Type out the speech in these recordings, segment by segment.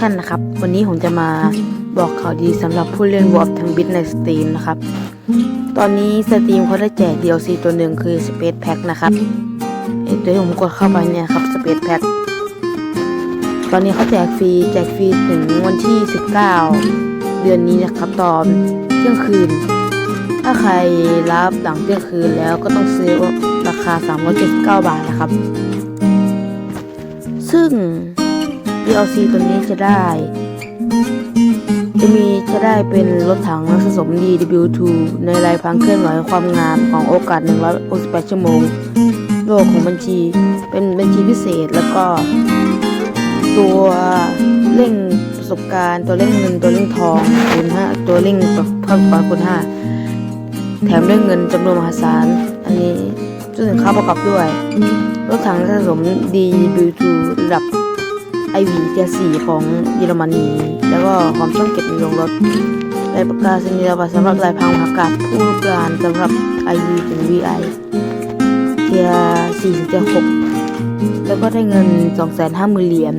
ท่านนะครับ วันนี้ผมจะมาบอกข่าวดีสำหรับผู้เล่นวอร์ทั้งบิทในสตรีมนะครับ ตอนนี้สตรีมเขาได้แจก DLC ตัวหนึ่งคือ Space Pack นะครับเอ้ยตัวที่ผมกดเข้าไปเนี่ยครับ Space Pack ตอนนี้เขาแจกฟรีแจกฟรีถึงวันที่ 19 เดือนนี้นะครับตอนเที่ยงคืน ถ้าใครรับหลังเที่ยงคืนแล้วก็ต้องซื้อราคา 379 บาทนะครับ ซึ่ง DLC ตัวนี้จะได้ จะมีจะได้เป็นรถถังนักสะสม DW2 ในรายพังเคลื่อนไหวความงามของโอกาส 168 ชั่วโมง โลกของบัญชี เป็นบัญชีพิเศษแล้วก็ ตัวเร่งประสบการณ์ ตัวเร่งเงินตัวเร่งทองคูณห้าตัวเร่งเพิ่มควาคูณห้าแถมด้วยเงินจำนวนมหาศาล อันนี้ซึ่งเข้าประกอบด้วย รถถังสะสม DW2 ระดับ IV เทียสี่ของเยอรมนี แล้วก็ความช่องเก็บในโรงรถลายปากกาสัญลักษณ์สำหรับลายพังมหากาศผู้การสำหรับ IV ถึง VI เทียสี่ถึงเทียหกแล้วก็ได้เงิน 250,000เหรียญ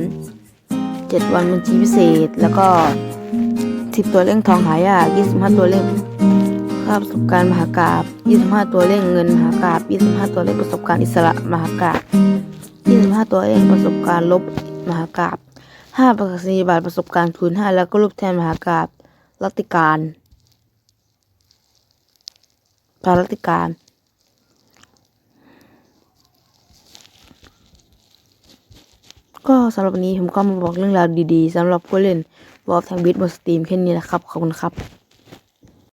7 วันบัญชีพิเศษ แล้วก็ 10 ตัวเร่งทองหายาก25 ตัวเร่งค่าประสบการณ์มหากาบ25 ตัวเร่งเงินมหากาบ25 ตัวเร่งประสบการณ์อิสระมหากาบ25 ตัวเร่งประสบการณ์ลบ มหากาบ5ประกาศนียบัตรประสบการณ์คูณ5แล้วก็รูปแทนมหากาบรัติการพารัติการก็สำหรับวันนี้ผมก็มาบอกเรื่องราวดีๆสำหรับผู้เล่นวอลแทงบิทบนสตรีมแค่นี้แหละครับ ขอบคุณครับ